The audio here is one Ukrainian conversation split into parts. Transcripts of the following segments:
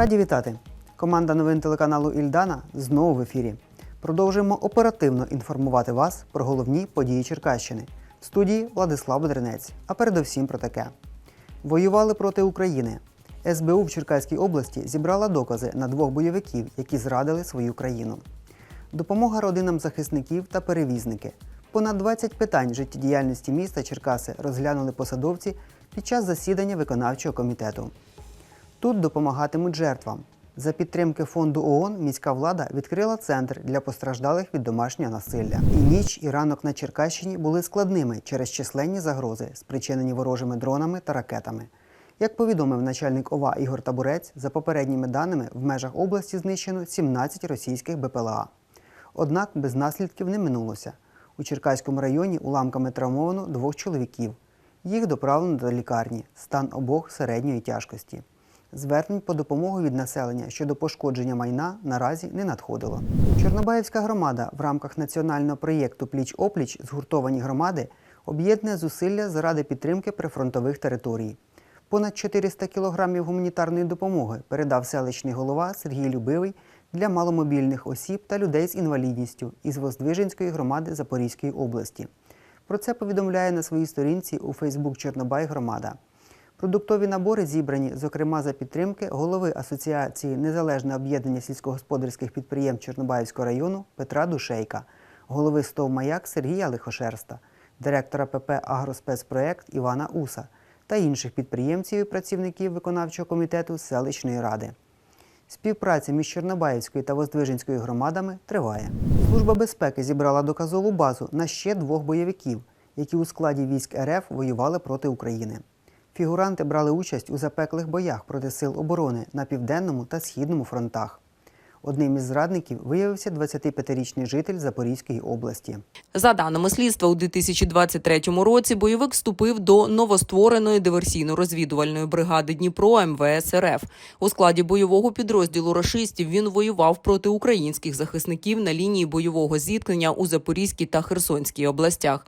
Раді вітати! Команда новин телеканалу Ільдана знову в ефірі. Продовжуємо оперативно інформувати вас про головні події Черкащини. В студії Владислав Бодринець. А передовсім про таке. Воювали проти України. СБУ в Черкаській області зібрала докази на двох бойовиків, які зрадили свою країну. Допомога родинам захисників та перевізники. Понад 20 питань життєдіяльності міста Черкаси розглянули посадовці під час засідання виконавчого комітету. Тут допомагатимуть жертвам. За підтримки фонду ООН міська влада відкрила центр для постраждалих від домашнього насилля. І ніч, і ранок на Черкащині були складними через численні загрози, спричинені ворожими дронами та ракетами. Як повідомив начальник ОВА Ігор Табурець, за попередніми даними в межах області знищено 17 російських БПЛА. Однак без наслідків не минулося. У Черкаському районі уламками травмовано двох чоловіків. Їх доправлено до лікарні. Стан обох середньої тяжкості. Звернень по допомогу від населення щодо пошкодження майна наразі не надходило. Чорнобаївська громада в рамках національного проєкту Пліч опліч згуртовані громади об'єднує зусилля заради підтримки прифронтових територій. Понад 400 кілограмів гуманітарної допомоги передав селищний голова Сергій Любивий для маломобільних осіб та людей з інвалідністю із Воздвиженської громади Запорізької області. Про це повідомляє на своїй сторінці у Фейсбук Чорнобай громада. Продуктові набори зібрані, зокрема, за підтримки голови Асоціації Незалежне об'єднання сільськогосподарських підприємств Чорнобаївського району Петра Душейка, голови СТОВ Маяк Сергія Лихошерста, директора ПП Агроспецпроект Івана Уса та інших підприємців і працівників виконавчого комітету селищної ради. Співпраця між Чорнобаївською та Воздвиженською громадами триває. Служба безпеки зібрала доказову базу на ще двох бойовиків, які у складі військ РФ воювали проти України. Фігуранти брали участь у запеклих боях проти сил оборони на південному та східному фронтах. Одним із зрадників виявився 25-річний житель Запорізької області. За даними слідства, у 2023 році бойовик вступив до новоствореної диверсійно-розвідувальної бригади Дніпро МВС РФ. У складі бойового підрозділу рашистів він воював проти українських захисників на лінії бойового зіткнення у Запорізькій та Херсонській областях.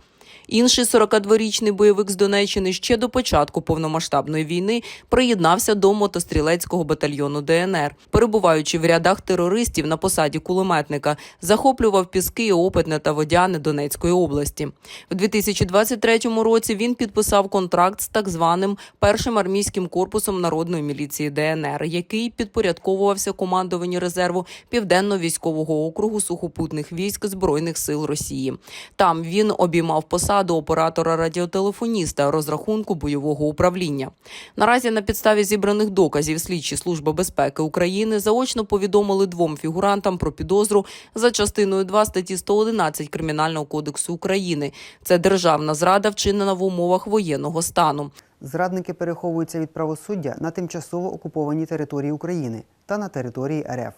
Інший 42-річний бойовик з Донеччини ще до початку повномасштабної війни приєднався до мотострілецького батальйону ДНР. Перебуваючи в рядах терористів на посаді кулеметника, захоплював піски і опитне та водяне Донецької області. В 2023 році він підписав контракт з так званим першим армійським корпусом народної міліції ДНР, який підпорядковувався командуванню резерву південно-військового округу сухопутних військ збройних сил Росії. Там він обіймав посаду оператора радіотелефоніста розрахунку бойового управління. Наразі на підставі зібраних доказів слідчі служби безпеки України заочно повідомили двом фігурантам про підозру за частиною 2 статті 111 Кримінального кодексу України. Це державна зрада, вчинена в умовах воєнного стану. Зрадники переховуються від правосуддя на тимчасово окупованій території України та на території РФ.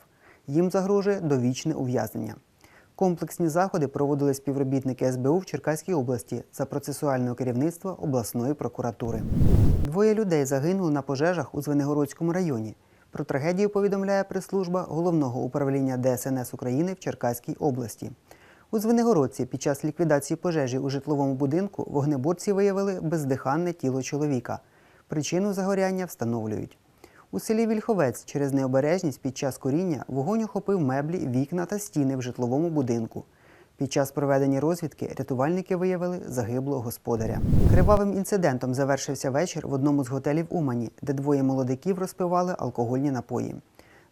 Їм загрожує довічне ув'язнення. Комплексні заходи проводили співробітники СБУ в Черкаській області за процесуального керівництва обласної прокуратури. Двоє людей загинули на пожежах у Звенигородському районі. Про трагедію повідомляє прес-служба головного управління ДСНС України в Черкаській області. У Звенигородці під час ліквідації пожежі у житловому будинку вогнеборці виявили бездиханне тіло чоловіка. Причину загоряння встановлюють. У селі Вільховець через необережність під час коріння вогонь охопив меблі, вікна та стіни в житловому будинку. Під час проведення розвідки рятувальники виявили загиблого господаря. Кривавим інцидентом завершився вечір в одному з готелів Умані, де двоє молодиків розпивали алкогольні напої.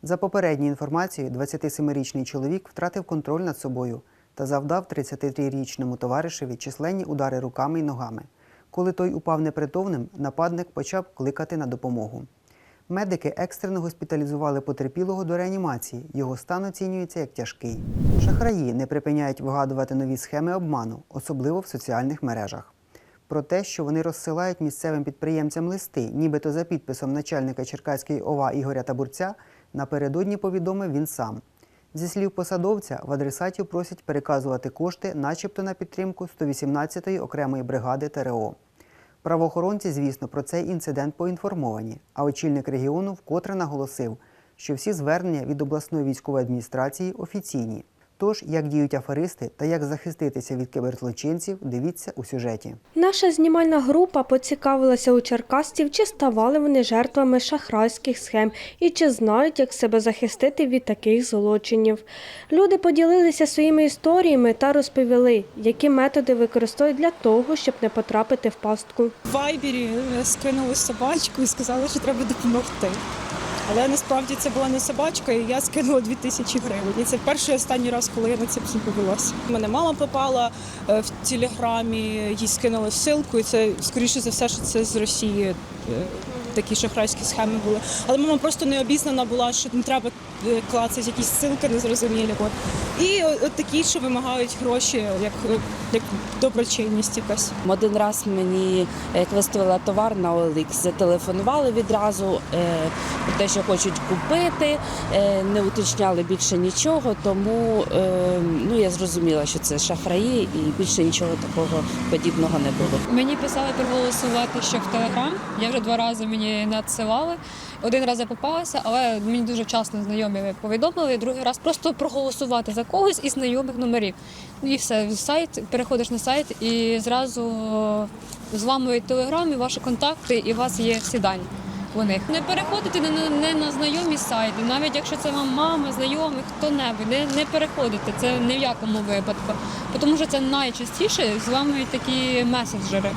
За попередньою інформацією, 27-річний чоловік втратив контроль над собою та завдав 33-річному товаришеві численні удари руками й ногами. Коли той упав непритомним, нападник почав кликати на допомогу. Медики екстрено госпіталізували потерпілого до реанімації. Його стан оцінюється як тяжкий. Шахраї не припиняють вигадувати нові схеми обману, особливо в соціальних мережах. Про те, що вони розсилають місцевим підприємцям листи, нібито за підписом начальника Черкаської ОВА Ігоря Табурця, напередодні повідомив він сам. Зі слів посадовця, в адресатів просять переказувати кошти, начебто на підтримку 118-ї окремої бригади ТРО. Правоохоронці, звісно, про цей інцидент поінформовані, а очільник регіону вкотре наголосив, що всі звернення від обласної військової адміністрації офіційні. Тож, як діють аферисти та як захиститися від кіберзлочинців, дивіться у сюжеті. Наша знімальна група поцікавилася у черкасців, чи ставали вони жертвами шахрайських схем і чи знають, як себе захистити від таких злочинів. Люди поділилися своїми історіями та розповіли, які методи використовують для того, щоб не потрапити в пастку. В Вайбері скинули собачку і сказали, що треба допомогти. Але насправді це була не собачка, і я скинула 2000 гривень. І це перший останній раз, коли я на це повелася. Мене мама попала е, в телеграмі, їй скинули ссылку, і це скоріше за все, що це з Росії е, такі шахрайські схеми були. Але мама просто не обізнана була, що не треба е, клацати якісь ссылки незрозумілі. От. І от такі, що вимагають гроші, як, е, як доброчинність якась. Один раз мені, як виставила товар на OLX, зателефонували відразу е, про те, що хочуть купити, е, не уточняли більше нічого, тому е, ну, я зрозуміла, що це шахраї і більше нічого такого подібного не було. Мені писали проголосувати ще в Телеграм. Я вже два рази мені надсилали. Один раз я попалася, але мені дуже вчасно знайомі повідомили. Другий раз просто проголосувати за когось із знайомих номерів. І все, сайт, переходиш на сайт і зразу зламують телеграм і ваші контакти, і у вас є всі дані. У них не переходити не, на- не на знайомі сайти, навіть якщо це вам мама, знайомий, хто-небудь, не, не переходити. Це ні в якому випадку. Тому що це найчастіше зламують такі месенджери.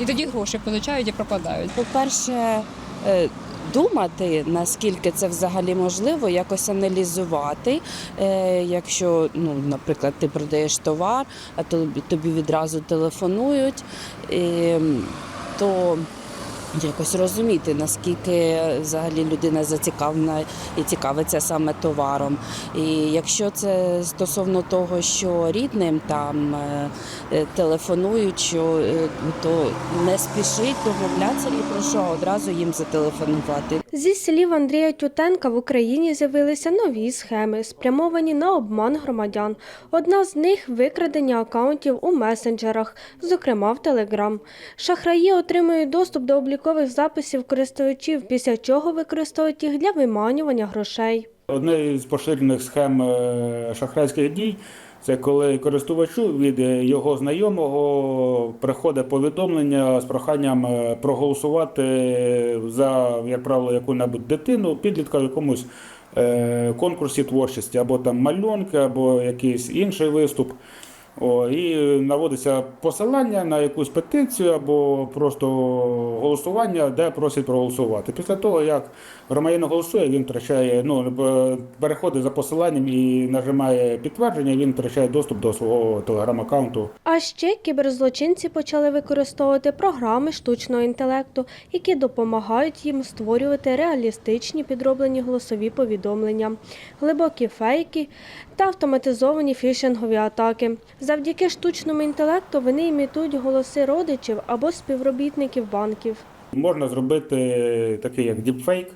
І тоді гроші получають і пропадають. По-перше, е, думати, наскільки це взагалі можливо, якось аналізувати. Е, Якщо, ну, наприклад, ти продаєш товар, а тобі, відразу телефонують, то якось розуміти, наскільки взагалі людина зацікавлена і цікавиться саме товаром. І якщо це стосовно того, що рідним там е, телефонують, що, е, то не спішить домовлятися ні про що, а одразу їм зателефонувати. Зі слів Андрія Тютенка в Україні з'явилися нові схеми, спрямовані на обман громадян. Одна з них викрадення акаунтів у месенджерах, зокрема в Телеграм. Шахраї отримують доступ до облікових записів користувачів, після чого використовують їх для виманювання грошей. Одна із поширених схем е, шахрайських дій це коли користувачу від е, його знайомого приходить повідомлення з проханням е, проголосувати за, як правило, яку-небудь дитину, підлітка в якомусь конкурсі творчості, або там малюнки, або якийсь інший виступ. О, і наводиться посилання на якусь петицію або просто голосування, де просять проголосувати. Після того, як громадянин голосує, він втрачає, ну, переходить за посиланням і нажимає підтвердження, він втрачає доступ до свого телеграм-аккаунту. А ще кіберзлочинці почали використовувати програми штучного інтелекту, які допомагають їм створювати реалістичні підроблені голосові повідомлення, глибокі фейки та автоматизовані фішингові атаки. Завдяки штучному інтелекту вони імітують голоси родичів або співробітників банків. Можна зробити такий як діпфейк,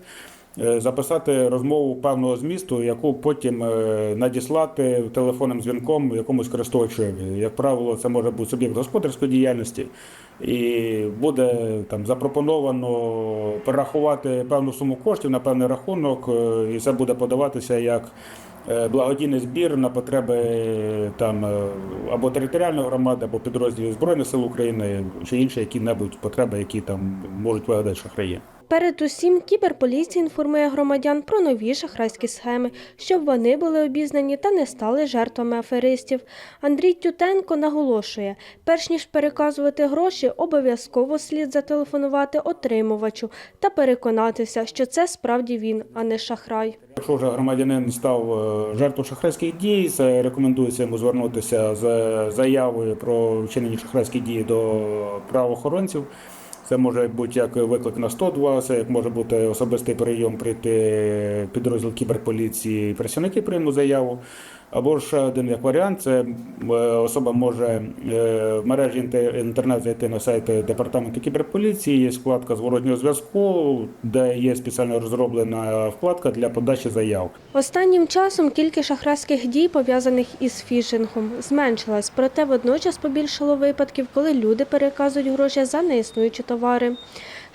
е, записати розмову певного змісту, яку потім е, надіслати телефонним дзвінком якомусь користувачеві. Як правило, це може бути суб'єкт господарської діяльності, і буде там запропоновано перерахувати певну суму коштів на певний рахунок, е, і це буде подаватися як. Е, Благодійний збір на потреби е, там е, або територіальної громади, або підрозділів Збройних сил України чи інші які-небудь потреби, які там можуть вигадати шахраї. Перед усім кіберполіція інформує громадян про нові шахрайські схеми, щоб вони були обізнані та не стали жертвами аферистів. Андрій Тютенко наголошує, перш ніж переказувати гроші, обов'язково слід зателефонувати отримувачу та переконатися, що це справді він, а не шахрай. Якщо вже громадянин став е, жертвою шахрайських дій, рекомендується йому звернутися з заявою про вчинені шахрайські дії до правоохоронців. Це може бути як виклик на 102, це як може бути особистий прийом прийти підрозділ кіберполіції, працівники приймуть заяву. Або ж один як варіант, це е, особа може е, в мережі інте- інтернет зайти на сайт департаменту кіберполіції, є вкладка зворотнього зв'язку, де є спеціально розроблена вкладка для подачі заяв. Останнім часом кількість шахрайських дій, пов'язаних із фішингом, зменшилась, проте водночас побільшало випадків, коли люди переказують гроші за неіснуючі товари.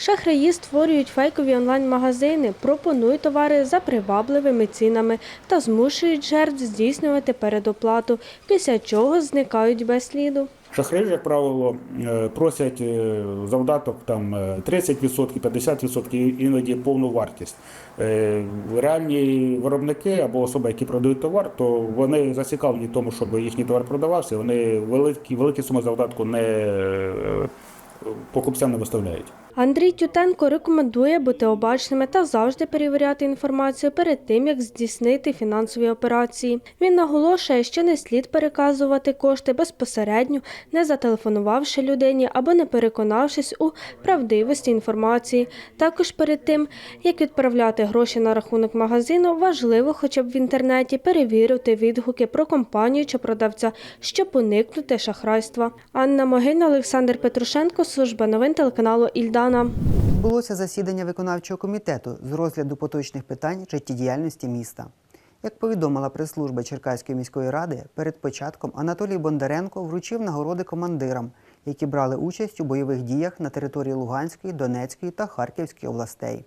Шахраї створюють фейкові онлайн-магазини, пропонують товари за привабливими цінами та змушують жертв здійснювати передоплату, після чого зникають без сліду. Шахраї, як правило, е, просять е, завдаток там е, 30%, 50%, іноді повну вартість. Е, Реальні виробники або особи, які продають товар, то вони зацікавлені тому, щоб їхній товар продавався. Вони великі, великі суми завдатку не е, покупцям не виставляють. Андрій Тютенко рекомендує бути обачними та завжди перевіряти інформацію перед тим, як здійснити фінансові операції. Він наголошує, що не слід переказувати кошти безпосередньо, не зателефонувавши людині або не переконавшись у правдивості інформації. Також перед тим, як відправляти гроші на рахунок магазину, важливо хоча б в інтернеті перевірити відгуки про компанію чи продавця, щоб уникнути шахрайства. Анна Могильна, Олександр Петрушенко, служба новин телеканалу Ільдана. Відбулося засідання виконавчого комітету з розгляду поточних питань життєдіяльності міста. Як повідомила прес-служба Черкаської міської ради, перед початком Анатолій Бондаренко вручив нагороди командирам, які брали участь у бойових діях на території Луганської, Донецької та Харківської областей.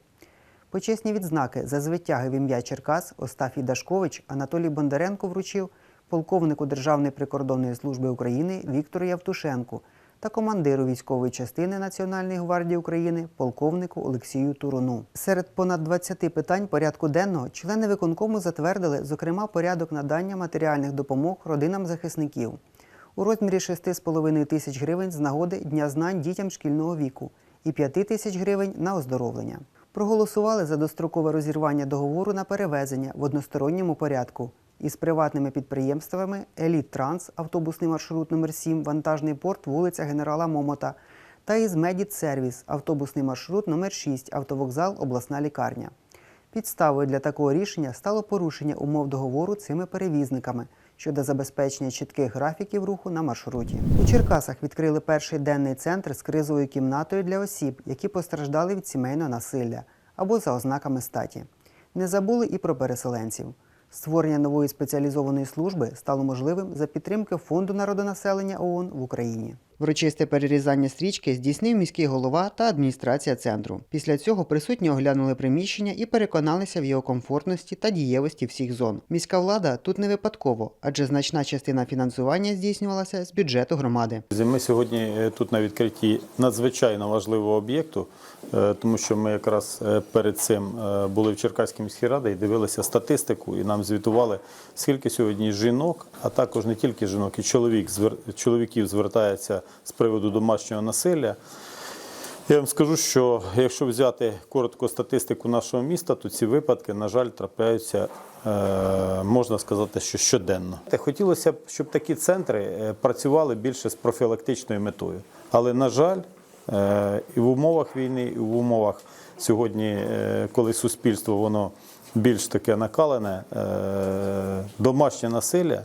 Почесні відзнаки за звитяги в ім'я Черкас Остафій Дашкович Анатолій Бондаренко вручив полковнику Державної прикордонної служби України Віктору Явтушенку та командиру військової частини Національної гвардії України полковнику Олексію Туруну. Серед понад 20 питань порядку денного члени виконкому затвердили, зокрема, порядок надання матеріальних допомог родинам захисників у розмірі 6,5 тисяч гривень з нагоди Дня знань дітям шкільного віку і 5 тисяч гривень на оздоровлення. Проголосували за дострокове розірвання договору на перевезення в односторонньому порядку із приватними підприємствами Еліт Транс, автобусний маршрут номер 7 вантажний порт, вулиця Генерала Момота та із Медіт Сервіс, автобусний маршрут номер 6 автовокзал, обласна лікарня. Підставою для такого рішення стало порушення умов договору цими перевізниками щодо забезпечення чітких графіків руху на маршруті. У Черкасах відкрили перший денний центр з кризовою кімнатою для осіб, які постраждали від сімейного насилля або за ознаками статі. Не забули і про переселенців. Створення нової спеціалізованої служби стало можливим за підтримки Фонду народонаселення ООН в Україні. Врочисте перерізання стрічки здійснив міський голова та адміністрація центру. Після цього присутні оглянули приміщення і переконалися в його комфортності та дієвості всіх зон. Міська влада тут не випадково, адже значна частина фінансування здійснювалася з бюджету громади. Ми сьогодні е, тут на відкритті надзвичайно важливого об'єкту, е, тому що ми якраз е, перед цим були в Черкаській міській раді і дивилися статистику, і нам звітували, скільки сьогодні жінок, а також не тільки жінок, і чоловік, чоловіків звертається з приводу домашнього насилля. Я вам скажу, що якщо взяти коротко статистику нашого міста, то ці випадки, на жаль, трапляються, е, можна сказати, що щоденно. Хотілося б, щоб такі центри е, працювали більше з профілактичною метою. Але, на жаль, е, і в умовах війни, і в умовах сьогодні, коли суспільство воно більш таке накалене, домашнє насилля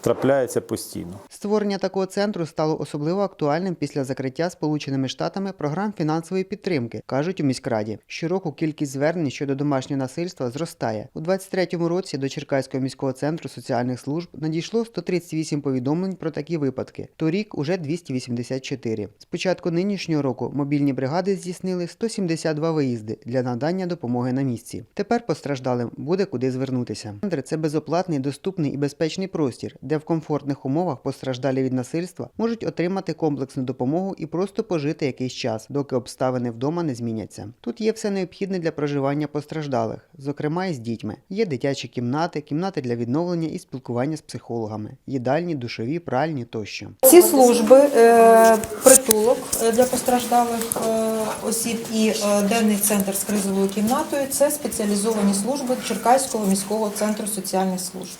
трапляється постійно. Створення такого центру стало особливо актуальним після закриття Сполученими Штатами програм фінансової підтримки, кажуть у міськраді. Щороку кількість звернень щодо домашнього насильства зростає. У 23-му році до Черкаського міського центру соціальних служб надійшло 138 повідомлень про такі випадки. Торік уже 284. З початку нинішнього року мобільні бригади здійснили 172 виїзди для надання допомоги на місці. Тепер постраждалим буде куди звернутися. Центр це безоплатний, доступний і безпечний простір, де в комфортних умовах постраждалі від насильства можуть отримати комплексну допомогу і просто пожити якийсь час, доки обставини вдома не зміняться. Тут є все необхідне для проживання постраждалих, зокрема і з дітьми. Є дитячі кімнати, кімнати для відновлення і спілкування з психологами, їдальні, душові, пральні тощо. Ці служби е, притулок е, для постраждалих е, осіб і денний центр з кризовою кімнатою це спеціалізовані служби Черкаського міського центру соціальних служб.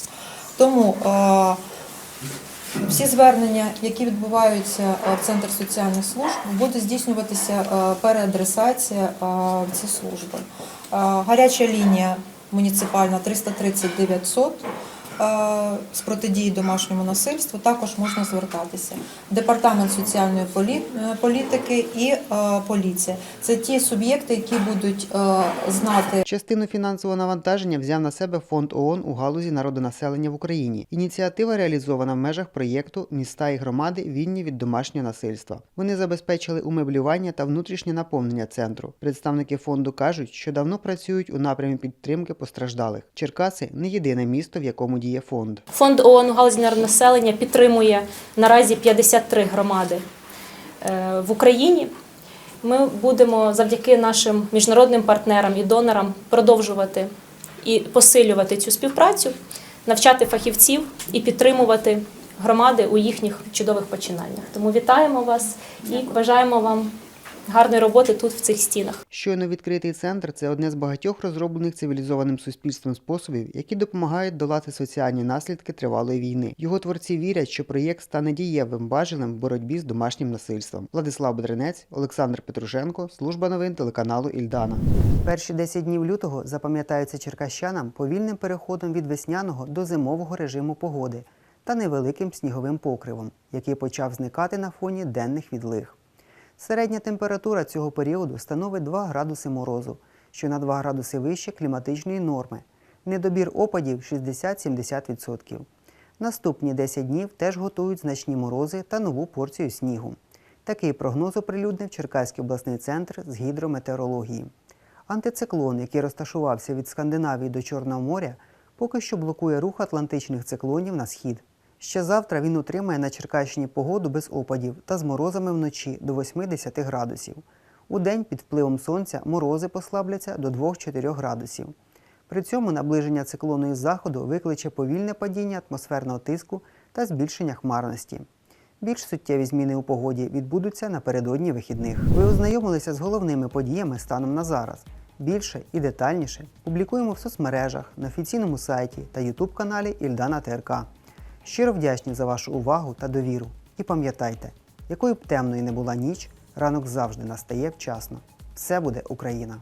Тому всі звернення, які відбуваються в центр соціальних служб, буде здійснюватися переадресація в ці служби. Гаряча лінія муніципальна 330 900. З протидії домашньому насильству також можна звертатися. Департамент соціальної е, політики і е, поліція це ті суб'єкти, які будуть е, знати Частину фінансового навантаження взяв на себе фонд ООН у галузі народонаселення в Україні. Ініціатива реалізована в межах проєкту Міста і громади вільні від домашнього насильства. Вони забезпечили умеблювання та внутрішнє наповнення центру. Представники фонду кажуть, що давно працюють у напрямі підтримки постраждалих. Черкаси не єдине місто, в якому діє фонд. Фонд ООН у галузі населення підтримує наразі 53 громади Е, в Україні. Ми будемо завдяки нашим міжнародним партнерам і донорам продовжувати і посилювати цю співпрацю, навчати фахівців і підтримувати громади у їхніх чудових починаннях. Тому вітаємо вас і бажаємо вам гарної роботи тут, в цих стінах. Щойно відкритий центр це одне з багатьох розроблених цивілізованим суспільством способів, які допомагають долати соціальні наслідки тривалої війни. Його творці вірять, що проєкт стане дієвим важелем в боротьбі з домашнім насильством. Владислав Бедренець, Олександр Петрушенко, служба новин телеканалу Ільдана. Перші 10 днів лютого запам'ятаються черкащанам повільним переходом від весняного до зимового режиму погоди та невеликим сніговим покривом, який почав зникати на фоні денних відлиг. Середня температура цього періоду становить 2 градуси морозу, що на 2 градуси вище кліматичної норми. Недобір опадів 60-70%. Наступні 10 днів теж готують значні морози та нову порцію снігу. Такий прогноз оприлюднив Черкаський обласний центр з гідрометеорології. Антициклон, який розташувався від Скандинавії до Чорного моря, поки що блокує рух атлантичних циклонів на схід. Ще завтра він утримає на Черкащині погоду без опадів та з морозами вночі до 8-10 градусів. У день під впливом сонця морози послабляться до 2-4 градусів. При цьому наближення циклону із заходу викличе повільне падіння атмосферного тиску та збільшення хмарності. Більш суттєві зміни у погоді відбудуться напередодні вихідних. Ви ознайомилися з головними подіями станом на зараз. Більше і детальніше публікуємо в соцмережах, на офіційному сайті та ютуб каналі Ільдана ТРК. Щиро вдячні за вашу увагу та довіру. І пам'ятайте, якою б темною не була ніч, ранок завжди настає вчасно. Все буде Україна!